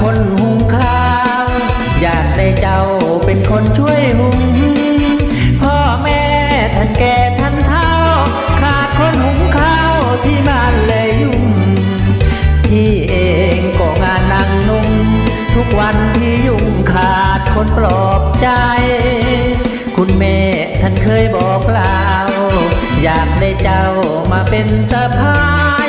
คนหุงข้าว อยากได้เจ้าเป็นคนช่วยหุง พ่อแม่ท่านแก่ท่านเฒ่า ขาดคนหุงข้าวที่บ้านเลยยุ่งพี่เองก็งานนั่งนุ่ง ทุกวันที่ยุ่งขาดคนปลอบใจ คุณแม่ท่านเคยบอกเล่าวอยากได้เจ้ามาเป็นสะพาย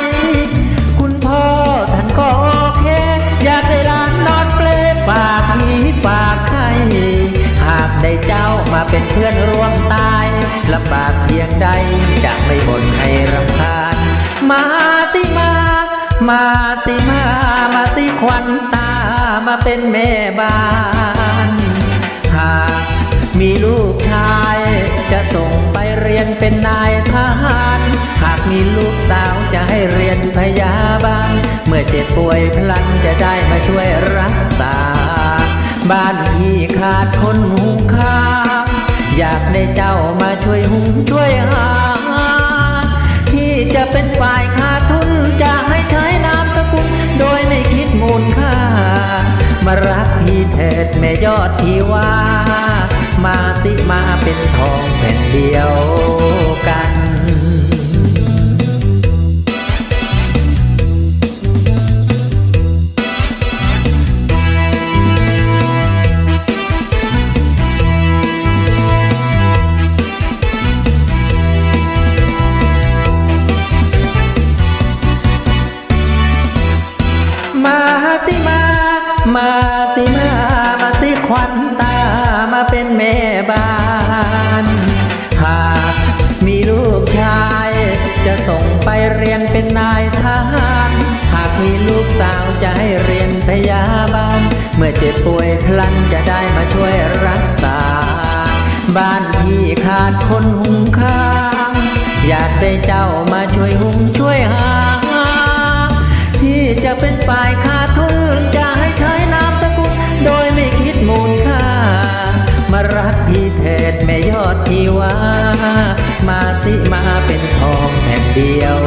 เจ้าเป็นเพื่อนร่วมตายลำบากเพียงใดจะไม่บ่นให้รำคาญมาติมา มาติมา มาติควันตามาเป็นแม่บ้านหากมีลูกชาย จะส่งไปเรียนเป็นนายทหารหากมีลูกสาวจะให้เรียนพยาบาลเมื่อเจ็บป่วยพลันจะได้มาช่วยรักษา บ้านที่ขาดคนหุงข้าากได้เจ้ามาช่วยหุงช่วยหาที่จะเป็นฝ่ายขาดทุนจะให้ใช้นามสกุลโดยไม่คิดมูลค่า มารักพี่เถิดแม่ยอดที่ว่า มาติมาเป็นทองแผ่นเดียว มาติมามาติควันตามาเป็นแม่บ้านหากมีลูกชาย จะส่งไปเรียนเป็นนายทหารหากมีลูกสาวจะให้เรียนพยาบาล เมื่อเจ็บป่วยพลันจะได้มาช่วยรักษา บ้านที่ขาดคนหุงข้าว อยากได้เจ้ามาช่วยหุงช่วยหา ที่จะเป็นฝ่ายขาด เถิดแม่ยอดที่ว่า มาสิมาเป็นทองแผ่นเดียว